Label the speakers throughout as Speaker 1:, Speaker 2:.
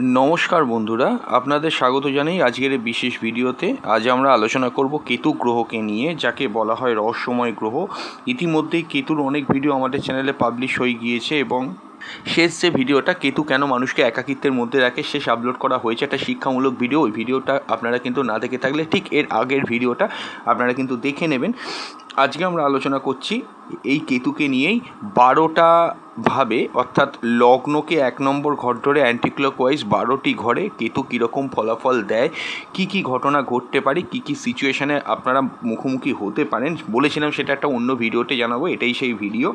Speaker 1: নমস্কার বন্ধুরা, আপনাদের স্বাগত জানাই আজকের এই বিশেষ ভিডিওতে। আজ আমরা আলোচনা করব কেতু গ্রহকে নিয়ে, যাকে বলা হয় রহস্যময় গ্রহ। ইতিমধ্যেই কেতুর অনেক ভিডিও আমাদের চ্যানেলে পাবলিশ হয়ে গিয়েছে এবং শেষ যে ভিডিওটা, কেতু কেন মানুষকে একাকিত্বের মধ্যে রাখে, শেষ আপলোড করা হয়েছে একটা শিক্ষামূলক ভিডিও ওই ভিডিওটা আপনারা কিন্তু না দেখে থাকলে ঠিক এর আগের ভিডিওটা আপনারা কিন্তু দেখে নেবেন। আজকে আমরা আলোচনা করছি এই কেতুকে নিয়েই বারোটা ভাবে, অর্থাৎ লগ্নকে এক নম্বর ঘর ধরে অ্যান্টিক্লক ওয়াইজ বারোটি ঘরে কেতু কীরকম ফলাফল দেয়, কি কি ঘটনা ঘটতে পারে, কি কি সিচুয়েশানে আপনারা মুখোমুখি হতে পারেন, বলেছিলাম সেটা একটা অন্য ভিডিওতে জানাব, এটাই সেই ভিডিও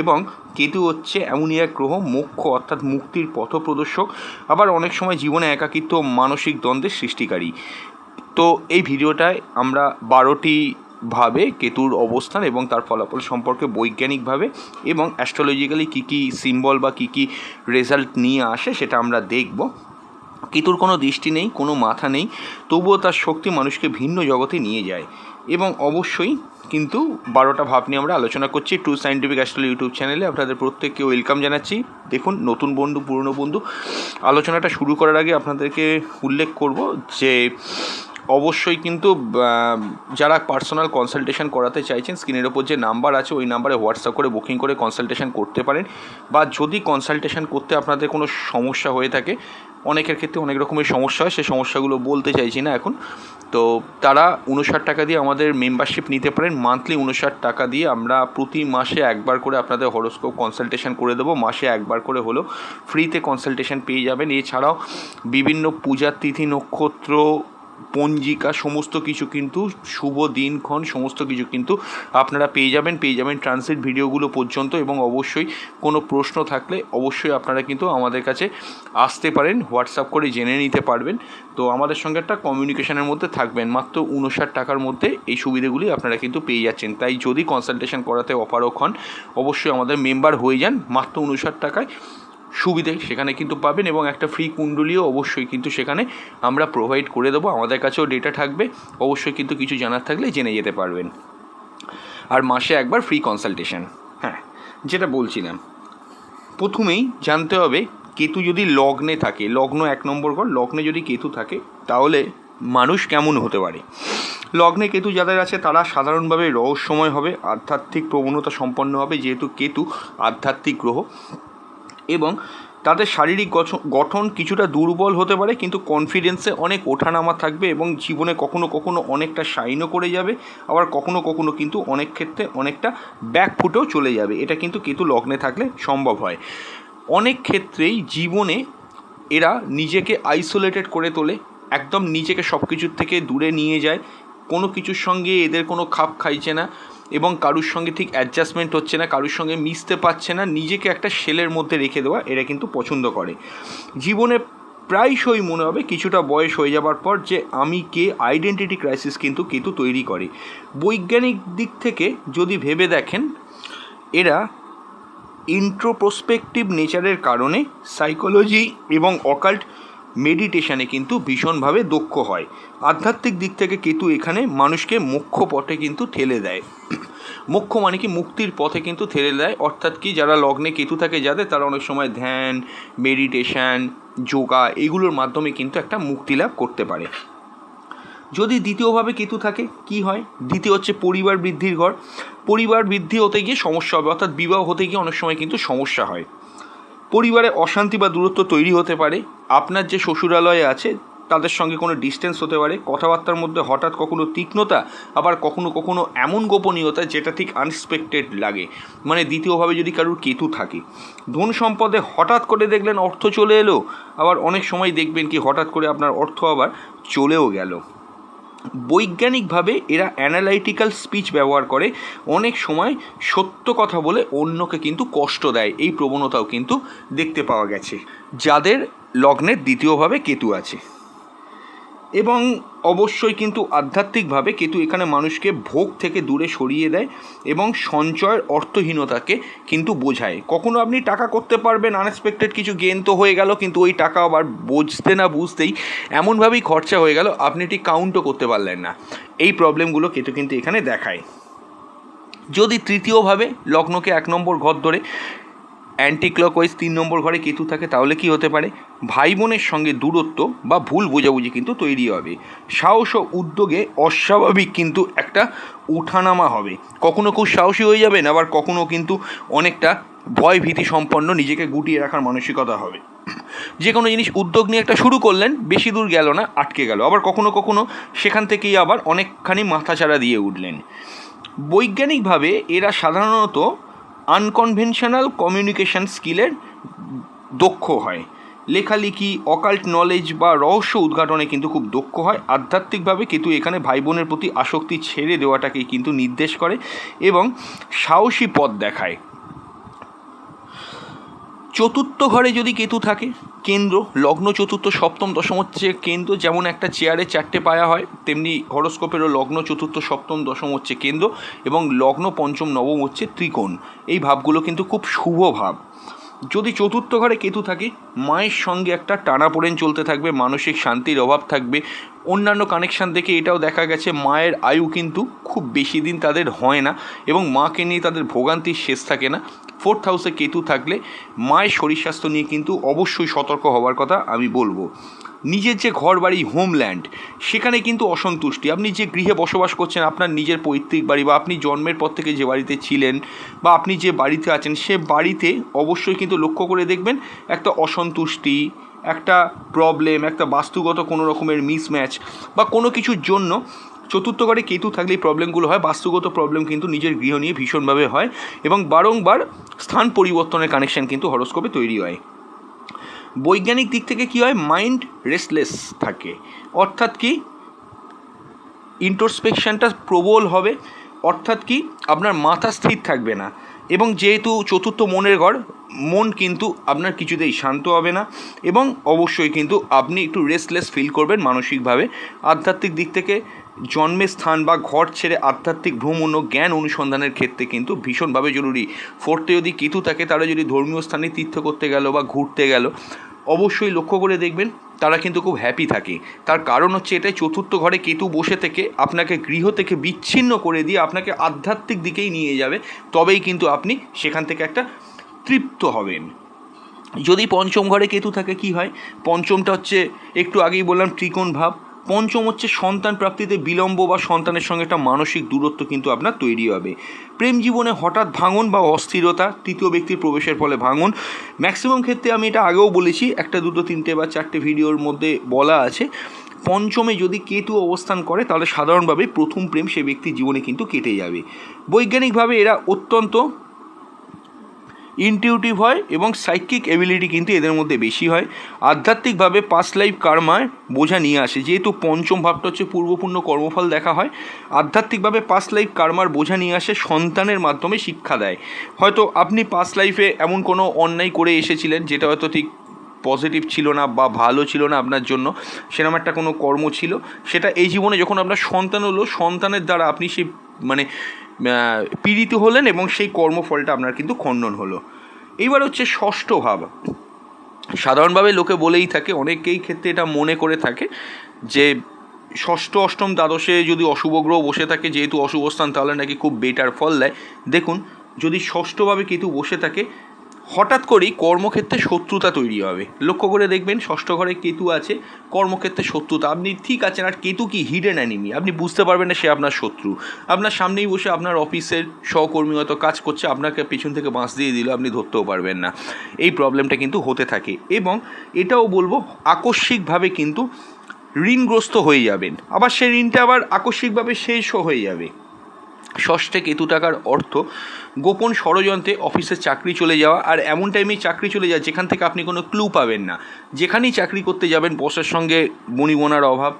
Speaker 1: এবং কেতু হচ্ছে এমনই এক গ্রহ মোক্ষ অর্থাৎ মুক্তির পথপ্রদর্শক, আবার অনেক সময় জীবনে একাকিত্ব মানসিক দ্বন্দ্বের সৃষ্টিকারী। তো এই ভিডিওটায় আমরা বারোটি ভাবে কেতুর অবস্থান এবং তার ফলাফল সম্পর্কে বৈজ্ঞানিকভাবে এবং অ্যাস্ট্রোলজিক্যালি কী কী সিম্বল বা কী কী রেজাল্ট নিয়ে আসে সেটা আমরা দেখব। কেতুর কোনো দৃষ্টি নেই, কোনো মাথা নেই, তবুও তার শক্তি মানুষকে ভিন্ন জগতে নিয়ে যায়। এবং অবশ্যই কিন্তু বারোটা ভাব নিয়ে আমরা আলোচনা করছি টু সাইন্টিফিক অ্যাস্ট্রোল ইউটিউব চ্যানেলে। আপনাদের প্রত্যেককে ওয়েলকাম জানাচ্ছি। দেখুন, নতুন বন্ধু, পুরনো বন্ধু, আলোচনাটা শুরু করার আগে আপনাদেরকে উল্লেখ করব যে অবশ্যই কিন্তু যারা পার্সোনাল কনসালটেশন করাতে চাইছেন স্ক্রিনের ওপর যে নাম্বার আছে, ওই নাম্বারে হোয়াটসঅ্যাপ করে বুকিং করে কনসালটেশন করতে পারেন। বা যদি কনসালটেশন করতে আপনাদের কোনো সমস্যা হয়ে থাকে, অনেকের ক্ষেত্রে অনেক রকমের সমস্যা হয় সেই সমস্যাগুলো বলতে চাইছি না এখন। তো তারা উনষাট টাকা দিয়ে আমাদের মেম্বারশিপ নিতে পারেন। মান্থলি উনষাট টাকা দিয়ে আমরা প্রতি মাসে একবার করে আপনাদের হরোস্কোপ কনসালটেশন করে দেবো। মাসে একবার করে হলো ফ্রিতে কনসালটেশন পেয়ে যাবেন। এছাড়াও বিভিন্ন পূজার তিথি নক্ষত্র পঞ্জিকা সমস্ত কিছু কিন্তু, শুভ দিনক্ষণ সমস্ত কিছু কিন্তু আপনারা পেয়ে যাবেন পেয়ে যাবেন ট্রান্সলেট ভিডিওগুলো পর্যন্ত এবং অবশ্যই কোনো প্রশ্ন থাকলে অবশ্যই আপনারা কিন্তু আমাদের কাছে আসতে পারেন হোয়াটসঅ্যাপ করে জেনে নিতে পারবেন। তো আমাদের সঙ্গে একটা কমিউনিকেশনের মধ্যে থাকবেন, মাত্র উনষাট টাকার মধ্যে এই সুবিধেগুলি আপনারা কিন্তু পেয়ে যাচ্ছেন। তাই যদি কনসালটেশন করাতে অপারক হন অবশ্যই আমাদের মেম্বার হয়ে যান, মাত্র উনষাট টাকায় সুবিধে সেখানে কিন্তু পাবেন এবং একটা ফ্রি কুণ্ডলিও অবশ্যই কিন্তু সেখানে আমরা প্রোভাইড করে দেবো। আমাদের কাছেও ডেটা থাকবে। অবশ্যই কিন্তু কিছু জানার থাকলে জেনে যেতে পারবেন। আর মাসে একবার ফ্রি কনসালটেশন হ্যাঁ যেটা বলছিলাম। প্রথমেই জানতে হবে, কেতু যদি লগ্নে থাকে, লগ্ন এক নম্বর ঘর, লগ্নে যদি কেতু থাকে, তাহলে মানুষ কেমন হতে পারে? লগ্নে কেতু যাদের আছে, তারা সাধারণভাবে রহস্যময় হবে, আধ্যাত্মিক প্রবণতা সম্পন্ন হবে, যেহেতু কেতু আধ্যাত্মিক গ্রহ। এবং তাদের শারীরিক গঠন- কিছুটা দুর্বল হতে পারে, কিন্তু কনফিডেন্সে অনেক ওঠানামা থাকবে এবং জীবনে কখনো কখনো অনেকটা শাইনও করে যাবে, আবার কখনো কখনো কিন্তু অনেক ক্ষেত্রে অনেকটা ব্যাক ফুটেও চলে যাবে। এটা কিন্তু কেতু লগ্নে থাকলে সম্ভব হয়। অনেক ক্ষেত্রেই জীবনে এরা নিজেকে আইসোলেটেড করে তোলে, একদম নিজেকে সব কিছুর থেকে দূরে নিয়ে যায়, কোনো কিছুর সঙ্গে এদের কোনো খাপ খাইছে না। এবং কারুর সঙ্গে ঠিক অ্যাডজাস্টমেন্ট হচ্ছে না, কারুর সঙ্গে মিশতে পারছে না, নিজেকে একটা সেলের মধ্যে রেখে দেওয়া এরা কিন্তু পছন্দ করে। জীবনে প্রায়শই মনে হবে কিছুটা বয়স হয়ে যাবার পর যে আমি কে আইডেন্টিটি ক্রাইসিস কিন্তু কেতু তৈরি করে। বৈজ্ঞানিক দিক থেকে যদি ভেবে দেখেন, এরা ইন্ট্রোপ্রোস্পেকটিভ নেচারের কারণে সাইকোলজি এবং অকাল্ট মেডিটেশনে কিন্তু ভীষণভাবে দক্ষ হয়। আধ্যাত্মিক দিক থেকে কেতু এখানে মানুষকে মোক্ষ পথে কিন্তু ঠেলে দেয়। মোক্ষ মানে কি? মুক্তির পথে কিন্তু ঠেলে দেয়। অর্থাৎ কি? যারা লগ্নে কেতু থাকে যাদের, তারা অনেক সময় ধ্যান মেডিটেশন যোগা এগুলোর মাধ্যমে কিন্তু একটা মুক্তি লাভ করতে পারে। যদি দ্বিতীয়ভাবে কেতু থাকে, কি হয়? দ্বিতীয় হচ্ছে পরিবার বৃদ্ধির ঘর। পরিবার বৃদ্ধি হতে গিয়ে সমস্যা হবে। অর্থাৎ বিবাহ হতে গিয়ে অনেক সময় কিন্তু সমস্যা হয়। পরিবারে অশান্তি বা দূরত্ব তৈরি হতে পারে, আপনার যে শ্বশুরালয়ে আছে, তাদের সঙ্গে কোনো ডিস্টেন্স হতে পারে, কথাবার্তার মধ্যে হঠাৎ কখনো তীক্ষ্ণতা, আবার কখনো কখনো এমন গোপনীয়তা যেটা ঠিক আনএক্সপেক্টেড লাগে। মানে দ্বিতীয়ভাবে যদি কারুর কেতু থাকে। ধন সম্পদে হঠাৎ করে দেখলেন অর্থ চলে এলো, আবার অনেক সময় দেখবেন কি হঠাৎ করে আপনার অর্থ আবার চলেও গেল। বৈজ্ঞানিকভাবে এরা অ্যানালাইটিক্যাল স্পিচ ব্যবহার করে, অনেক সময় সত্য কথা বলে অন্যকে কিন্তু কষ্ট দেয়। এই প্রবণতাও কিন্তু দেখতে পাওয়া গেছে। যাদের লগ্নের দ্বিতীয়ভাবে কেতু আছে। এবং অবশ্যই কিন্তু আধ্যাত্মিকভাবে কেতু এখানে মানুষকে ভোগ থেকে দূরে সরিয়ে দেয় এবং সঞ্চয়ের অর্থহীনতাকে কিন্তু বোঝায়। কখনো আপনি টাকা করতে পারবেন আনএক্সপেক্টেড কিছু গেন তো হয়ে গেল, কিন্তু ওই টাকা আবার বুঝতে না বুঝতেই এমনভাবেই খরচা হয়ে গেল, আপনি ঠিক কাউন্টও করতে পারলেন না। এই প্রবলেমগুলো কেতু কিন্তু এখানে দেখায়। যদি তৃতীয়ভাবে, লগ্নকে এক নম্বর ঘর ধরে অ্যান্টি ক্লকওয়াইজ তিন নম্বর ঘরে কেতু থাকে, তাহলে কি হতে পারে? ভাই বোনের সঙ্গে দূরত্ব বা ভুল বোঝাবুঝি কিন্তু তৈরি হবে। সাহস ও উদ্যোগে অস্বাভাবিক কিন্তু একটা উঠানামা হবে। কখনো খুব সাহসী হয়ে যাবেন, আবার কখনো কিন্তু অনেকটা ভয় ভীতি সম্পন্ন নিজেকে গুটিয়ে রাখার মানসিকতা হবে। যে কোনো জিনিস উদ্যোগ নিয়ে একটা শুরু করলেন, বেশি দূর গেল না, আটকে গেল। আবার কখনো কখনো সেখান থেকেই আবার অনেকখানি মাথাচাড়া দিয়ে উঠলেন। বৈজ্ঞানিকভাবে এরা সাধারণত আনকনভেনশনাল কমিউনিকেশান স্কিলের দক্ষ হয়। লেখালেখি অকাল্ট নলেজ বা রহস্য উদ্ঘাটনে কিন্তু খুব দক্ষ হয়। আধ্যাত্মিকভাবে কিন্তু এখানে ভাই বোনের প্রতি আসক্তি ছেড়ে দেওয়াটাকেই কিন্তু নির্দেশ করে এবং সাহসী পথ দেখায়। চতুর্থ ঘরে যদি কেতু থাকে, কেন্দ্র, লগ্ন চতুর্থ, সপ্তম, দশম হচ্ছে কেন্দ্র, যেমন একটা চেয়ারে চারটে পায়া হয়, তেমনি হরস্কোপেরও লগ্ন চতুর্থ, সপ্তম, দশম হচ্ছে কেন্দ্র এবং লগ্ন পঞ্চম, নবম হচ্ছে ত্রিকোণ। এই ভাবগুলো কিন্তু খুব শুভ ভাব। যদি চতুর্থ ঘরে কেতু থাকে, মায়ের সঙ্গে একটা টানাপোড়েন চলতে থাকবে, মানসিক শান্তির অভাব থাকবে অন্যান্য কানেকশান দেখে এটাও দেখা গেছে, মায়ের আয়ু কিন্তু খুব বেশি দিন তাদের হয় না এবং মাকে নিয়ে তাদের ভোগান্তির শেষ থাকে না। ফোর্থ হাউসে কেতু থাকলে মায়ের শরীর স্বাস্থ্য নিয়ে কিন্তু অবশ্যই সতর্ক হওয়ার কথা আমি বলব। নিজের যে ঘর বাড়ি হোমল্যান্ড সেখানে কিন্তু অসন্তুষ্টি। আপনি যে গৃহে বসবাস করছেন, আপনার নিজের পৈতৃক বাড়ি বা আপনি জন্মের পর থেকে যে বাড়িতে ছিলেন বা আপনি যে বাড়িতে আছেন, সে বাড়িতে অবশ্যই কিন্তু লক্ষ্য করে দেখবেন একটা অসন্তুষ্টি একটা প্রবলেম একটা বাস্তুগত কোনো রকমের মিসম্যাচ বা কোনো কিছুর জন্য চতুর্থ ঘরে কেতু থাকলে এই প্রবলেমগুলো হয়, বাস্তুগত প্রবলেম কিন্তু নিজের গৃহ নিয়ে ভীষণভাবে হয় এবং বারংবার স্থান পরিবর্তনের কানেকশন কিন্তু হরস্কোপে তৈরি হয়। বৈজ্ঞানিক দিক থেকে কী হয়? মাইন্ড রেস্টলেস থাকে। অর্থাৎ কি? ইন্ট্রোস্পেকশনটা প্রবল হবে। অর্থাৎ কি? আপনার মাথা স্থির থাকবে না। এবং যেহেতু চতুর্থ মনের ঘর মন কিন্তু আপনার কিছুতেই শান্ত হবে না এবং অবশ্যই কিন্তু আপনি একটু রেস্টলেস ফিল করবেন মানসিকভাবে। আধ্যাত্মিক দিক থেকে জন্মের স্থান বা ঘর ছেড়ে আধ্যাত্মিক ভ্রমণ ও জ্ঞান অনুসন্ধানের ক্ষেত্রে কিন্তু ভীষণভাবে জরুরি। ফোর্থে যদি কেতু থাকে, তারা যদি ধর্মীয় স্থানে তীর্থ করতে গেল বা ঘুরতে গেল, অবশ্যই লক্ষ্য করে দেখবেন তারা কিন্তু খুব হ্যাপি থাকে। তার কারণ হচ্ছে এটাই, চতুর্থ ঘরে কেতু বসে থেকে আপনাকে গৃহ থেকে বিচ্ছিন্ন করে দিয়ে আপনাকে আধ্যাত্মিক দিকেই নিয়ে যাবে, তবেই কিন্তু আপনি সেখান থেকে একটা তৃপ্ত হবেন। যদি পঞ্চম ঘরে কেতু থাকে, কি হয়? পঞ্চমটা হচ্ছে, একটু আগেই বললাম, ত্রিকোণ ভাব। পঞ্চম হচ্ছে সন্তান প্রাপ্তিতে বিলম্ব বা সন্তানের সঙ্গে একটা মানসিক দূরত্ব কিন্তু আপনার তৈরি হবে। প্রেম জীবনে হঠাৎ ভাঙন বা অস্থিরতা, তৃতীয় ব্যক্তির প্রবেশের ফলে ভাঙন। ম্যাক্সিমাম ক্ষেত্রে আমি এটা আগেও বলেছি, একটা, দুটো, তিনটে বা চারটে ভিডিওর মধ্যে বলা আছে। পঞ্চমে যদি কেতু অবস্থান করে, তাহলে সাধারণভাবে প্রথম প্রেম সে ব্যক্তির জীবনে কিন্তু কেটে যাবে। বৈজ্ঞানিকভাবে এরা অত্যন্ত ইনটিউটিভ হয় এবং সাইকিক এবিলিটি কিন্তু এদের মধ্যে বেশি হয়। আধ্যাত্মিকভাবে পাস্ট লাইফ কার্মায় বোঝা নিয়ে আসে। যেহেতু পঞ্চম ভাবটা হচ্ছে পূর্বপূর্ণ কর্মফল দেখা হয়, আধ্যাত্মিকভাবে পাস্ট লাইফ কার্মার বোঝা নিয়ে আসে, সন্তানের মাধ্যমে শিক্ষা দেয়। হয়তো আপনি পাস্ট লাইফে এমন কোনো অন্যায় করে এসেছিলেন, যেটা হয়তো ঠিক পজিটিভ ছিল না বা ভালো ছিল না আপনার জন্য সেরকম একটা কোনো কর্ম ছিল। সেটা এই জীবনে যখন আপনার সন্তান হলো, সন্তানের দ্বারা আপনি সেই মানে পীড়িত হলেন এবং সেই কর্মফলটা আপনার কিন্তু খণ্ডন হলো। এইবার হচ্ছে ষষ্ঠ ভাব। সাধারণভাবে লোকে বলেই থাকে, অনেকেই ক্ষেত্রে এটা মনে করে থাকে যে ষষ্ঠ, অষ্টম দ্বাদশে যদি অশুভ গ্রহ বসে থাকে, যেহেতু অশুভ স্থান তাহলে নাকি খুব বেটার ফল দেয়। দেখুন, যদি ষষ্ঠভাবে কেতু বসে থাকে হঠাৎ করেই কর্মক্ষেত্রে শত্রুতা তৈরি হবে। লক্ষ্য করে দেখবেন, ষষ্ঠ ঘরে কেতু আছে, কর্মক্ষেত্রে শত্রুতা। আপনি ঠিক আছেন, আর কেতু কি হিডেন অ্যানিমি আপনি বুঝতে পারবেন না সে আপনার শত্রু। আপনার সামনেই বসে আপনার অফিসের সহকর্মী হয়তো কাজ করছে, আপনাকে পেছন থেকে বাঁশ দিয়ে দিল আপনি ধরতেও পারবেন না। এই প্রবলেমটা কিন্তু হতে থাকে এবং এটাও বলব, আকস্মিকভাবে কিন্তু ঋণগ্রস্ত হয়ে যাবেন। আবার সেই ঋণটা আবার আকস্মিকভাবে শেষও হয়ে যাবে। ষষ্ঠে কেতু টাকার অর্থ, গোপন ষড়যন্ত্রে অফিসের চাকরি চলে যাওয়া, আর এমন টাইমে চাকরি চলে যায় যেখান থেকে আপনি কোনো ক্লু পাবেন না। যেখানেই চাকরি করতে যাবেন বসের সঙ্গে বনিবনার অভাব,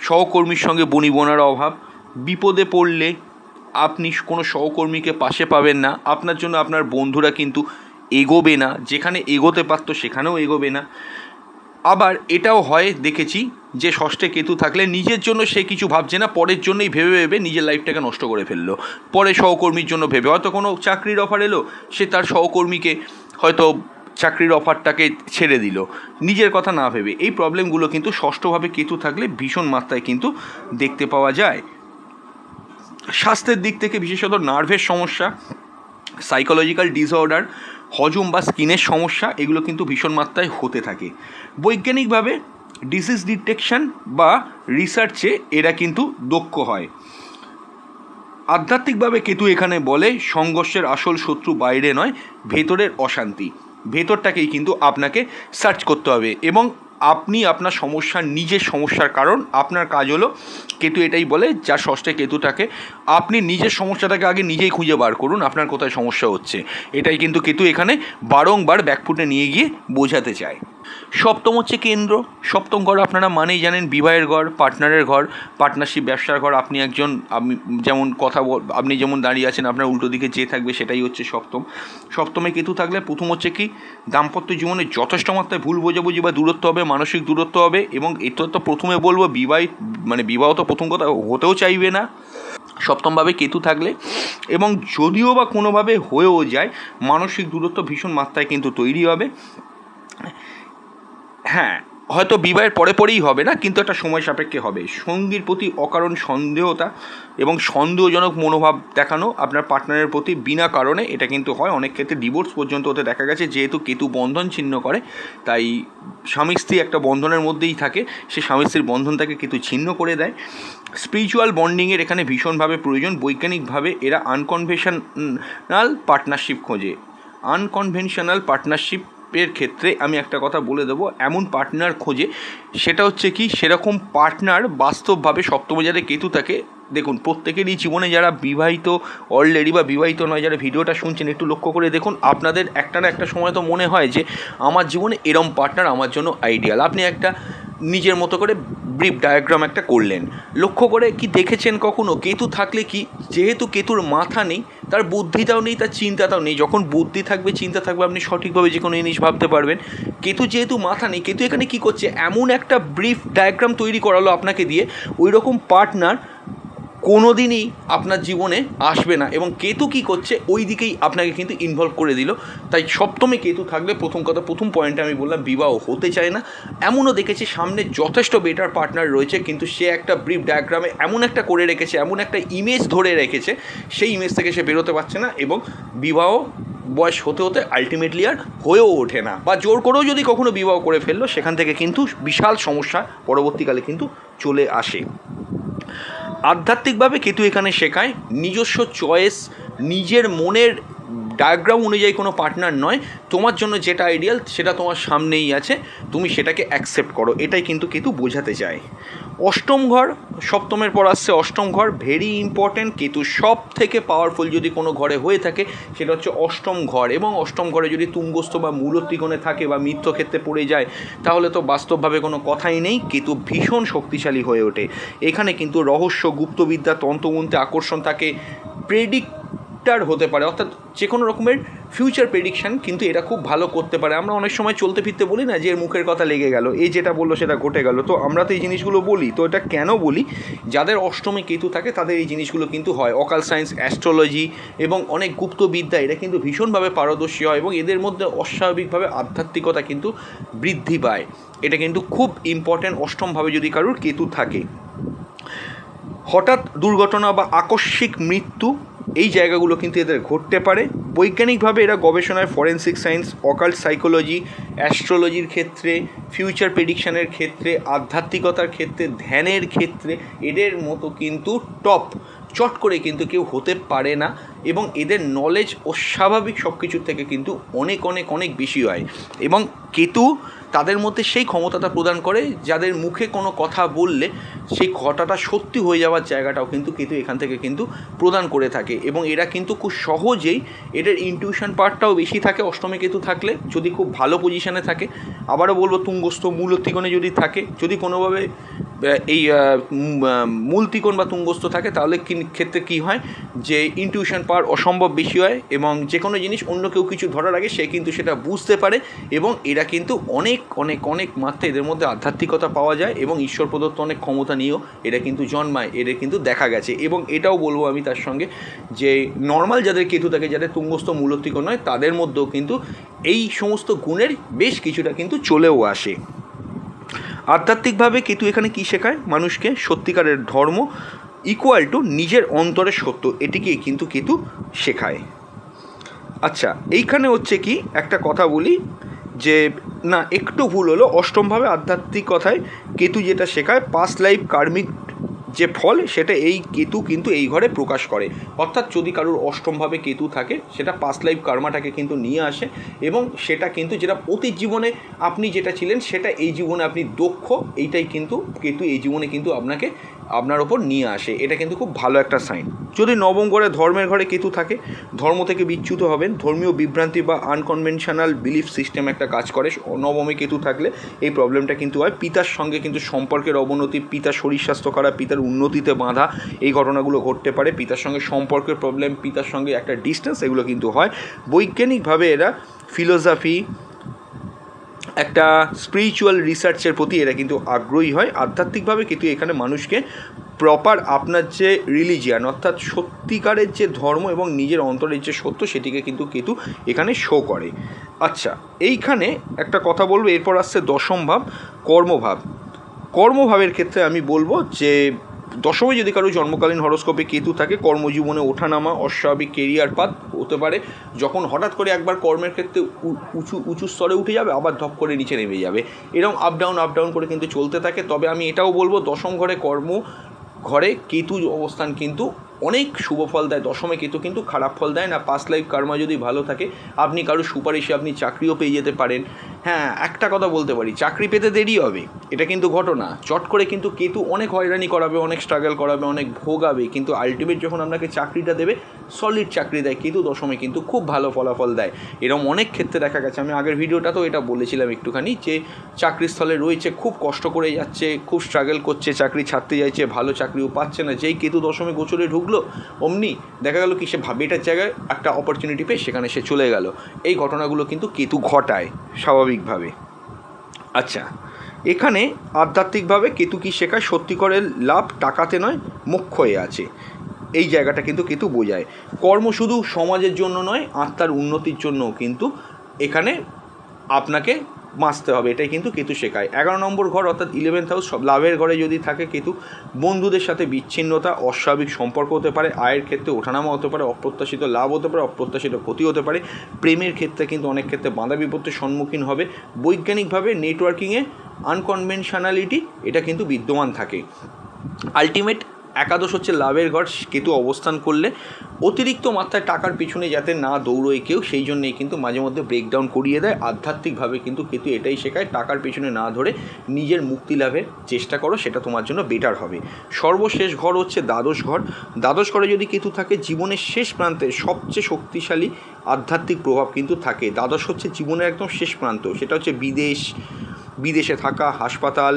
Speaker 1: সহকর্মীর সঙ্গে বনিবনার অভাব, বিপদে পড়লে আপনি কোনো সহকর্মীকে পাশে পাবেন না। আপনার জন্য আপনার বন্ধুরা কিন্তু এগোবে না। যেখানে এগোতে পারতো সেখানেও এগোবে না। আবার এটাও হয়, দেখেছি যে ষষ্ঠে কেতু থাকলে নিজের জন্য সে কিছু ভাবছে না, পরের জন্যই ভেবে ভেবে নিজের লাইফটাকে নষ্ট করে ফেলল। পরে সহকর্মীর জন্য ভেবে হয়তো কোনো চাকরির অফার এলো, সে তার সহকর্মীকে হয়তো চাকরির অফারটাকে ছেড়ে দিল। নিজের কথা না ভেবে। এই প্রবলেমগুলো কিন্তু ষষ্ঠভাবে কেতু থাকলে ভীষণ মাত্রায় কিন্তু দেখতে পাওয়া যায়। স্বাস্থ্যের দিক থেকে বিশেষত নার্ভের সমস্যা সাইকোলজিক্যাল ডিসঅর্ডার হজম বা স্কিনের সমস্যা, এগুলো কিন্তু ভীষণ মাত্রায় হতে থাকে। বৈজ্ঞানিকভাবে ডিজিজ ডিটেকশন বা রিসার্চে এরা কিন্তু দক্ষ হয়। আধ্যাত্মিকভাবে কেতু এখানে বলে, সংঘর্ষের আসল শত্রু বাইরে নয়, ভেতরের অশান্তি। ভেতরটাকেই কিন্তু আপনাকে সার্চ করতে হবে এবং আপনি আপনার সমস্যার, নিজের সমস্যার কারণ, আপনার কাজ হলো কেতু এটাই বলে যার ষষ্ঠে কেতুটাকে আপনি নিজের সমস্যাটাকে আগে নিজেই খুঁজে বার করুন, আপনার কোথায় সমস্যা হচ্ছে। এটাই কিন্তু কেতু এখানে বারংবার ব্যাকফুটে নিয়ে গিয়ে বোঝাতে চায়। সপ্তম হচ্ছে কেন্দ্র। সপ্তম ঘর আপনারা মানেই জানেন বিবাহের ঘর, পার্টনারের ঘর, পার্টনারশিপ, ব্যবসার ঘর। আপনি একজন, আমি যেমন কথা আপনি যেমন দাঁড়িয়ে আছেন, আপনার উল্টো দিকে যে থাকবে সেটাই হচ্ছে সপ্তম। সপ্তমে কেতু থাকলে প্রথম হচ্ছে কি, দাম্পত্য জীবনে যথেষ্ট মাত্রায় ভুল বোঝাবুঝি বা দূরত্ব হবে, মানসিক দূরত্ব হবে এবং এটা তো প্রথমে বলব, বিবাহ মানে বিবাহ তো প্রথম কথা, হতেও চাইবে না। সপ্তমভাবে কেতু থাকলে এবং যদিও বা কোনোভাবে হয়েও যায়, মানসিক দূরত্ব ভীষণ মাত্রায় কিন্তু তৈরি হবে। হ্যাঁ হয়তো বিবাহের পরে পরেই হবে না, কিন্তু একটা সময় সাপেক্ষে হবে। সঙ্গীর প্রতি অকারণ সন্দেহতা এবং সন্দেহজনক মনোভাব দেখানো আপনার পার্টনারের প্রতি বিনা কারণে, এটা কিন্তু হয়। অনেক ক্ষেত্রে ডিভোর্স পর্যন্ত হতে দেখা গেছে, যেহেতু কেতু বন্ধন ছিন্ন করে, তাই স্বামী স্ত্রী একটা বন্ধনের মধ্যেই থাকে। সে স্বামী স্ত্রীর বন্ধনটাকে কেতু ছিন্ন করে দেয়। স্পিরিচুয়াল বন্ডিংয়ের এখানে ভীষণভাবে প্রয়োজন। বৈজ্ঞানিকভাবে এরা আনকনভেনশনাল পার্টনারশিপ খোঁজে। আনকনভেনশনাল পার্টনারশিপ এর ক্ষেত্রে আমি একটা কথা বলে দেবো, এমন পার্টনার খোঁজে। সেটা হচ্ছে কি, সেরকম পার্টনার বাস্তবভাবে সপ্তমজারে কেতু থাকে দেখুন, প্রত্যেকেরই জীবনে যারা বিবাহিত অলরেডি বা বিবাহিত নয়, যারা ভিডিওটা শুনছেন, একটু লক্ষ্য করে দেখুন, আপনাদের একটা না একটা সময় তো মনে হয় যে, আমার জীবনে এরম পার্টনার আমার জন্য আইডিয়াল আপনি একটা নিজের মতো করে ব্রিফ ডায়াগ্রাম একটা করলেন। লক্ষ্য করে কি দেখেছেন কখনো? কেতু থাকলে কি? যেহেতু কেতুর মাথা নেই, তার বুদ্ধিটাও নেই, তার চিন্তাটাও নেই। যখন বুদ্ধি থাকবে, চিন্তা থাকবে, আপনি সঠিকভাবে যে কোনো জিনিস ভাবতে পারবেন। কেতু যেহেতু মাথা নেই, কেতু এখানে কি করছে? এমন একটা ব্রিফ ডায়াগ্রাম তৈরি করালো আপনাকে দিয়ে। ওই রকম পার্টনার কোনো দিনই আপনার জীবনে আসবে না। এবং কেতু কী করছে, ওই দিকেই আপনাকে কিন্তু ইনভলভ করে দিল। তাই সপ্তমে কেতু থাকলে প্রথম কথা, প্রথম পয়েন্টে আমি বললাম, বিবাহ হতে চায় না। এমনও দেখেছি, সামনে যথেষ্ট বেটার পার্টনার রয়েছে, কিন্তু সে একটা ব্রিফ ডায়াগ্রামে এমন একটা করে রেখেছে, এমন একটা ইমেজ ধরে রেখেছে, সেই ইমেজ থেকে সে বেরোতে পারছে না এবং বিবাহ বয়স হতে হতে আলটিমেটলি আর হয়েও ওঠে না। বা জোর করেও যদি কখনো বিবাহ করে ফেলল, সেখান থেকে কিন্তু বিশাল সমস্যা পরবর্তীকালে কিন্তু চলে আসে। আধ্যাত্মিকভাবে কেতু এখানে শেখায়? নিজস্ব চয়েস নিজের মনের ডায়াগ্রাম অনুযায়ী কোনো পার্টনার নয়। তোমার জন্য যেটা আইডিয়াল সেটা তোমার সামনেই আছে। তুমি সেটাকে অ্যাকসেপ্ট করো। এটাই কিন্তু কেতু বোঝাতে চায়। অষ্টম ঘর, সপ্তমের পর আসছে অষ্টম ঘর ভেরি ইম্পর্ট্যান্ট কেতু সব থেকে পাওয়ারফুল যদি কোনো ঘরে হয়ে থাকে, সেটা হচ্ছে অষ্টম ঘর। এবং অষ্টম ঘরে যদি তুঙ্গস্থ বা মূলত্রিকোণে থাকে বা মিত্র ক্ষেত্রে পড়ে যায়, তাহলে তো বাস্তবভাবে কোনো কথাই নেই কেতু ভীষণ শক্তিশালী হয়ে ওঠে। এখানে কিন্তু রহস্য, গুপ্তবিদ্যা, তন্ত্রমন্ত্রে আকর্ষণ থাকে প্রেডিক্টার হতে পারে। অর্থাৎ যে কোনো রকমের ফিউচার প্রেডিকশান কিন্তু এটা খুব ভালো করতে পারে। আমরা অনেক সময় চলতে ফিরতে বলি না যে এর মুখের কথা লেগে গেল, এই যেটা বলল সেটা ঘটে গেল। তো আমরা তো এই জিনিসগুলো বলি। তো এটা কেন বলি? যাদের অষ্টমে কেতু থাকে, তাদের এই জিনিসগুলো কিন্তু হয়। অকাল সায়েন্স অ্যাস্ট্রোলজি এবং অনেক গুপ্তবিদ্যা এটা কিন্তু ভীষণভাবে পারদর্শী হয় এবং এদের মধ্যে অস্বাভাবিকভাবে আধ্যাত্মিকতা কিন্তু বৃদ্ধি পায়। এটা কিন্তু খুব ইম্পর্ট্যান্ট অষ্টমভাবে যদি কারোর কেতু থাকে। হঠাৎ দুর্ঘটনা বা আকস্মিক মৃত্যু এই জায়গাগুলো কিন্তু এদের ঘটতে পারে। বৈজ্ঞানিকভাবে এরা গবেষণায় ফরেন্সিক সায়েন্স অকাল্ট সাইকোলজি অ্যাস্ট্রোলজির ক্ষেত্রে ফিউচার প্রেডিকশানের ক্ষেত্রে, আধ্যাত্মিকতার ক্ষেত্রে, ধ্যানের ক্ষেত্রে এদের মতো কিন্তু টপ চট করে কিন্তু কেউ হতে পারে না এবং এদের নলেজ অস্বাভাবিক সব কিছুর থেকে কিন্তু অনেক অনেক অনেক বেশি হয়। এবং কেতু তাদের মধ্যে সেই ক্ষমতাটা প্রদান করে যাদের মুখে কোনো কথা বললে সেই ঘটাটা সত্যি হয়ে যাওয়ার জায়গাটাও কিন্তু কেতু এখান থেকে কিন্তু প্রদান করে থাকে এবং এরা কিন্তু খুব সহজেই এদের ইনটিউশন পার্টটাও বেশি থাকে, অষ্টমে কেতু থাকলে যদি খুব ভালো পজিশানে থাকে। আবারও বলব, তুঙ্গস্থ মূল ত্রিকোণে যদি থাকে, যদি কোনোভাবে এই মূল ত্রিকোণ বা তুঙ্গস্থ থাকে, তাহলে ক্ষেত্রে কী হয় যে ইনটিউশন পাওয়ার অসম্ভব বেশি হয় এবং যে কোনো জিনিস অন্য কেউ কিছু ধরার আগে সে কিন্তু সেটা বুঝতে পারে এবং এরা কিন্তু অনেক অনেক অনেক মাত্রা এদের মধ্যে আধ্যাত্মিকতা পাওয়া যায় এবং ঈশ্বর প্রদত্ত অনেক ক্ষমতা নিয়েও এরা কিন্তু জন্মায় এদের কিন্তু দেখা গেছে। এবং এটাও বলব আমি তার সঙ্গে যে নর্মাল যাদের কেতু থাকে যাদের তুঙ্গস্থ মূলত্রিকোণ নয়, তাদের মধ্যেও কিন্তু এই সমস্ত গুণের বেশ কিছুটা কিন্তু চলেও আসে। আধ্যাত্মিকভাবে কেতু এখানে কী শেখায়? মানুষকে সত্যিকারের ধর্ম ইকুয়াল টু নিজের অন্তরের সত্য এটিকে কিন্তু কেতু শেখায়। আচ্ছা এইখানে হচ্ছে কি? একটা কথা বলি। যে, না, একটু ভুল হলো। অষ্টমভাবে আধ্যাত্মিক কথায় কেতু যেটা শেখায় পাস্ট লাইফ কার্মিক যে ফল, সেটা এই কেতু কিন্তু এই ঘরে প্রকাশ করে। অর্থাৎ যদি কারোর অষ্টমভাবে কেতু থাকে, সেটা পাস্ট লাইফ কর্মাটাকে কিন্তু নিয়ে আসে এবং সেটা কিন্তু যেটা অতীত জীবনে আপনি যেটা ছিলেন, সেটা এই জীবনে আপনি দক্ষ, এইটাই কিন্তু কেতু, এই জীবনে কিন্তু আপনাকে আপনার ওপর নিয়ে আসে, এটা কিন্তু খুব ভালো একটা সাইন যদি নবম ঘরে ধর্মের ঘরে কেতু থাকে, ধর্ম থেকে বিচ্যুত হবেন, ধর্মীয় বিভ্রান্তি বা আনকনভেনশনাল বিলিফ সিস্টেম একটা কাজ করে নবমে কেতু থাকলে এই প্রবলেমটা কিন্তু হয়। পিতার সঙ্গে কিন্তু সম্পর্কের অবনতি, পিতার শরীর স্বাস্থ্য খারাপ, পিতার উন্নতিতে বাঁধা, এই ঘটনাগুলো ঘটতে পারে। পিতার সঙ্গে সম্পর্কের প্রবলেম পিতার সঙ্গে একটা ডিস্টেন্স এগুলো কিন্তু হয়। বৈজ্ঞানিকভাবে এরা ফিলোসফি একটা স্পিরিচুয়াল রিসার্চের প্রতি এরা কিন্তু আগ্রহী হয়। আধ্যাত্মিকভাবে কিন্তু এখানে মানুষকে প্রপার আপনার যে রিলিজিয়ান অর্থাৎ সত্যিকারের যে ধর্ম এবং নিজের অন্তরের যে সত্য, সেটিকে কিন্তু কেতু এখানে শো করে। আচ্ছা এইখানে একটা কথা বলব, এরপর আসছে দশম ভাব, কর্মভাব। কর্মভাবের ক্ষেত্রে আমি বলব যে দশমে যদি কারও জন্মকালীন হরস্কোপে কেতু থাকে, কর্মজীবনে ওঠানামা, অস্বাভাবিক কেরিয়ার পাত হতে পারে। যখন হঠাৎ করে একবার কর্মের ক্ষেত্রে উঁচু উঁচু স্তরে উঠে যাবে, আবার ধপ করে নিচে নেমে যাবে। এরকম আপ ডাউন আপ ডাউন করে কিন্তু চলতে থাকে। তবে আমি এটাও বলব, দশম ঘরে কর্ম, ঘরে কেতু অবস্থান কিন্তু অনেক শুভ ফল দেয়, দশমে কেতু কিন্তু খারাপ ফল দেয় না পাস্ট লাইফ কর্মা যদি ভালো থাকে, আপনি কারও সুপারিশে আপনি চাকরিও পেয়ে যেতে পারেন। হ্যাঁ একটা কথা বলতে পারি, চাকরি পেতে দেরি হবে, এটা কিন্তু ঘটনা। চট করে কিন্তু কেতু অনেক হয়রানি করাবে, অনেক স্ট্রাগল করাবে, অনেক ভোগাবে, কিন্তু আলটিমেট যখন আপনাকে চাকরিটা দেবে সলিড চাকরি দেয়, কেতু দশমে কিন্তু খুব ভালো ফলাফল দেয়। এরকম অনেক ক্ষেত্রে দেখা গেছে, আমি আগের ভিডিওটাতেও এটা বলেছিলাম একটুখানি যে, চাকরিস্থলে রয়েছে, খুব কষ্ট করে যাচ্ছে, খুব স্ট্রাগল করছে, চাকরি ছাড়তে যাইছে ভালো চাকরিও পাচ্ছে না, যেই কেতু দশমে গোচরে ঢুকলো অমনি দেখা গেল কি, সে ভাবে এটার জায়গায় একটা অপরচুনিটি পেয়ে সেখানে সে চলে গেল। এই ঘটনাগুলো কিন্তু কেতু ঘটায় স্বাভাবিকভাবে। আচ্ছা এখানে আধ্যাত্মিকভাবে কেতু কি শেখায়? সত্যিকরের লাভ টাকাতে নয় মোক্ষয়ে আছে। এই জায়গাটা কিন্তু কেতু বোঝায়। কর্ম শুধু সমাজের জন্য নয়, আত্মার উন্নতির জন্যও কিন্তু এখানে আপনাকে বাঁচতে হবে, এটাই কিন্তু কেতু শেখায়। এগারো নম্বর ঘর অর্থাৎ ইলেভেন্থ হাউস সব লাভের ঘরে যদি থাকে কেতু, বন্ধুদের সাথে বিচ্ছিন্নতা, অস্বাভাবিক সম্পর্ক হতে পারে, আয়ের ক্ষেত্রে ওঠানামা হতে পারে, অপ্রত্যাশিত লাভ হতে পারে, অপ্রত্যাশিত ক্ষতি হতে পারে, প্রেমের ক্ষেত্রে কিন্তু অনেক ক্ষেত্রে বাঁধা বিপত্তির সম্মুখীন হবে। বৈজ্ঞানিকভাবে নেটওয়ার্কিংয়ে আনকনভেনশনালিটি এটা কিন্তু বিদ্যমান থাকে। আলটিমেট একাদশ হচ্ছে লাভের ঘর, কেতু অবস্থান করলে। অতিরিক্ত মাত্রায় টাকার পিছনে যাতে না দৌড়োয় কেউ, সেই জন্যেই কিন্তু মাঝে মধ্যে ব্রেকডাউন করিয়ে দেয়। আধ্যাত্মিকভাবে কিন্তু কেতু এটাই শেখায়, টাকার পিছনে না ধরে নিজের মুক্তি লাভের চেষ্টা করো, সেটা তোমার জন্য বেটার হবে। সর্বশেষ ঘর হচ্ছে দ্বাদশ ঘর। দ্বাদশ ঘরে যদি কেতু থাকে, জীবনের শেষ প্রান্তে সবচেয়ে শক্তিশালী আধ্যাত্মিক প্রভাব কিন্তু থাকে। দ্বাদশ হচ্ছে জীবনের একদম শেষ প্রান্ত, সেটা হচ্ছে বিদেশ, বিদেশে থাকা, হাসপাতাল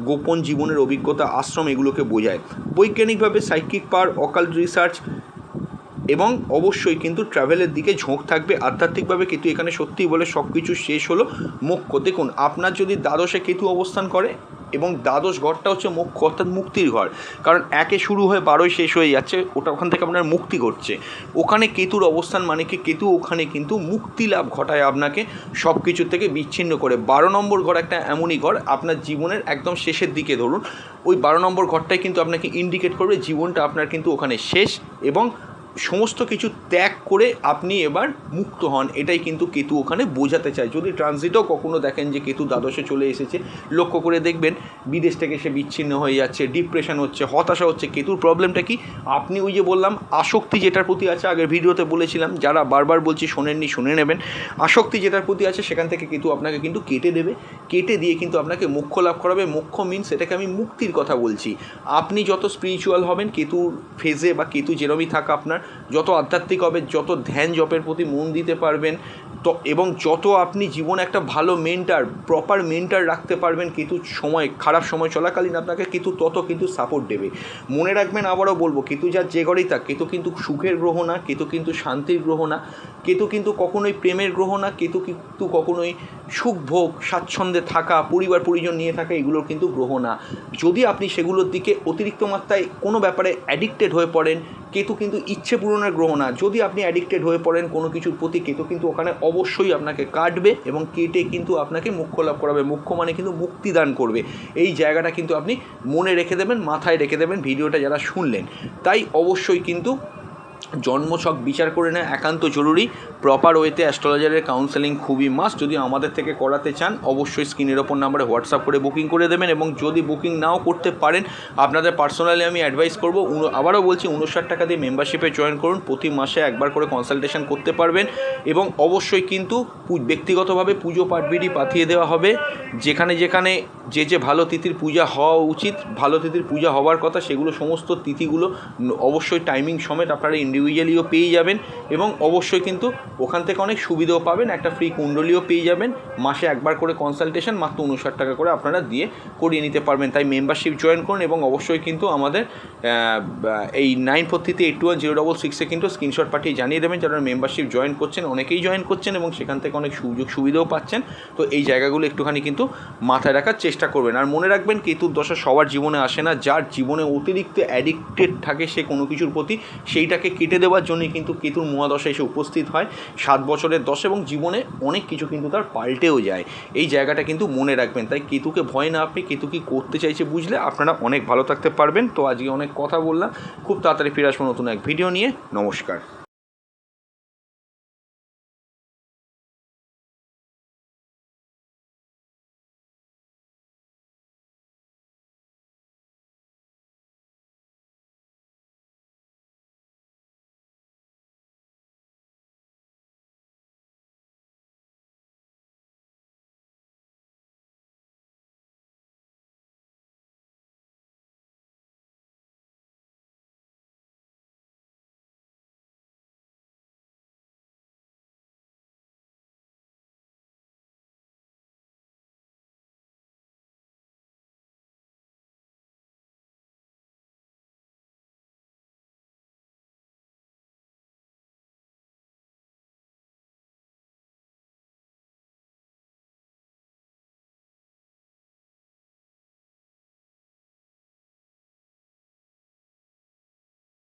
Speaker 1: গোপন জীবনের অভিজ্ঞতা আশ্রম এগুলোকে বোঝায়। বৈজ্ঞানিকভাবে সাইকিক পার, অকাল রিসার্চ এবং অবশ্যই কিন্তু ট্রাভেলের দিকে ঝোঁক থাকবে। আধ্যাত্মিকভাবে কেতু এখানে সত্যিই বলে সব কিছু শেষ হলো। মোক্ষ দেখুন, আপনার যদি দ্বাদশে কেতু অবস্থান করে এবং দ্বাদশ ঘরটা হচ্ছে মোক্ষ অর্থাৎ মুক্তির ঘর। কারণ একে শুরু হয়ে বারোই শেষ হয়ে যাচ্ছে, ওটা ওখান থেকে আপনার মুক্তি ঘটছে। ওখানে কেতুর অবস্থান মানে কি? কেতু ওখানে কিন্তু মুক্তি লাভ ঘটায় আপনাকে সব কিছু থেকে বিচ্ছিন্ন করে। বারো নম্বর ঘর একটা এমনই ঘর, আপনার জীবনের একদম শেষের দিকে ধরুন। ওই বারো নম্বর ঘরটাই কিন্তু আপনাকে ইন্ডিকেট করবে, জীবনটা আপনার কিন্তু ওখানে শেষ এবং সমস্ত কিছু ত্যাগ করে আপনি এবার মুক্ত হন। এটাই কিন্তু কেতু ওখানে বোঝাতে চায়। যদি ট্রানজিটও কখনও দেখেন যে কেতু দ্বাদশে চলে এসেছে, লক্ষ্য করে দেখবেন বিদেশ থেকে সে বিচ্ছিন্ন হয়ে যাচ্ছে ডিপ্রেশন হচ্ছে, হতাশা হচ্ছে। কেতুর প্রবলেমটা কি? আপনি ওই যে বললাম, আসক্তি যেটার প্রতি আছে, আগের ভিডিওতে বলেছিলাম, যারা বারবার বলছি শোনেননি, শুনে নেবেন। আসক্তি যেটার প্রতি আছে, সেখান থেকে কেতু আপনাকে কিন্তু কেটে দেবে। কেটে দিয়ে কিন্তু আপনাকে মোক্ষ লাভ করাবে। মোক্ষ মিনস এটাকে আমি মুক্তির কথা বলছি। আপনি যত স্পিরিচুয়াল হবেন, কেতুর ফেজে বা কেতু যেরমই থাকা আপনার যত আধ্যাত্মিক হবে যত ধ্যান জপের প্রতি মন দিতে পারবেন তো এবং যত আপনি জীবনে একটা ভালো মেন্টার প্রপার মেন্টার রাখতে পারবেন কেতু সময়, খারাপ সময় চলাকালীন আপনাকে কেতু তত কিন্তু সাপোর্ট দেবে। মনে রাখবেন, আবারও বলব, কেতু যার যে ঘরেই থাক, কেতু কিন্তু সুখের গ্রহ না, কেতু কিন্তু শান্তির গ্রহ না, কেতু কিন্তু কখনোই প্রেমের গ্রহ না, কেতু কিন্তু কখনোই সুখ, ভোগ, স্বাচ্ছন্দ্যে থাকা, পরিবার, পরিজন নিয়ে থাকা এগুলোর কিন্তু গ্রহ না। যদি আপনি সেগুলোর দিকে অতিরিক্ত মাত্রায় কোনো ব্যাপারে অ্যাডিক্টেড হয়ে পড়েন, কেতু কিন্তু ইচ্ছে পূরণের গ্রহ না। যদি আপনি অ্যাডিক্টেড হয়ে পড়েন কোনো কিছুর প্রতি, কেতু কিন্তু ওখানে অবশ্যই আপনাকে কাটবে এবং কেটে কিন্তু আপনাকে মুখ্য লাভ করাবে। মুখ্য মানে কিন্তু মুক্তিদান করবে। এই জায়গাটা কিন্তু আপনি মনে রেখে দেবেন, মাথায় রেখে দেবেন, ভিডিওটা যারা শুনলেন। তাই অবশ্যই কিন্তু জন্মছক বিচার করে নেওয়া একান্ত জরুরি। প্রপার ওয়েতে অ্যাস্ট্রোলজারের কাউন্সেলিং খুবই মাস্ট যদি আমাদের থেকে করাতে চান, অবশ্যই স্ক্রিনের ওপর নাম্বারে হোয়াটসঅ্যাপ করে বুকিং করে দেবেন এবং যদি বুকিং নাও করতে পারেন, আপনাদের পার্সোনালি আমি অ্যাডভাইস করব। আবারও বলছি উনষাট টাকা দিয়ে মেম্বারশিপে জয়েন করুন। প্রতি মাসে একবার করে কনসালটেশন করতে পারবেন এবং অবশ্যই কিন্তু ব্যক্তিগতভাবে পুজো পাঠবিড়ি পাঠিয়ে দেওয়া হবে। যেখানে যেখানে যে যে ভালো তিথির পূজা হওয়া উচিত, ভালো তিথির পূজা হওয়ার কথা, সেগুলো সমস্ত তিথিগুলো অবশ্যই টাইমিং সমেত আপনারা ইন্ডিভিজুয়ালিও পেয়ে যাবেন এবং অবশ্যই কিন্তু ওখান থেকে অনেক সুবিধাও পাবেন। একটা ফ্রি কুণ্ডলিও পেয়ে যাবেন। মাসে একবার করে কনসালটেশন মাত্র উনষাট টাকা করে আপনারা দিয়ে করিয়ে নিতে পারবেন। তাই মেম্বারশিপ জয়েন করুন এবং অবশ্যই কিন্তু আমাদের এই নাইন ফোর থ্রিতে eight two one zero double সিক্সে কিন্তু স্ক্রিনশট পাঠিয়ে জানিয়ে দেবেন যারা মেম্বারশিপ জয়েন করছেন। অনেকেই জয়েন করছেন এবং সেখান থেকে অনেক সুযোগ সুবিধাও পাচ্ছেন। তো এই জায়গাগুলো একটুখানি কিন্তু মাথায় রাখার চেষ্টা করবেন। আর মনে রাখবেন কেতুর দশা সবার জীবনে আসে না। যার জীবনে অতিরিক্ত অ্যাডিক্টেড থাকে সে কোনো কিছুর প্রতি সেইটাকে কেটে দেওয়ার জন্যই কিন্তু কেতুর মহাদশা এসে উপস্থিত হয়। সাত বছরের দশ এবং জীবনে অনেক কিছু কিন্তু তার পাল্টেও যায়। এই জায়গাটা কিন্তু মনে রাখবেন। তাই কেতুকে ভয় না আপনি কেতু কি করতে চাইছে বুঝলে আপনারা অনেক ভালো থাকতে পারবেন। তো আজকে অনেক কথা বললাম। খুব তাড়াতাড়ি ফিরে আসব নতুন এক ভিডিও নিয়ে। নমস্কার।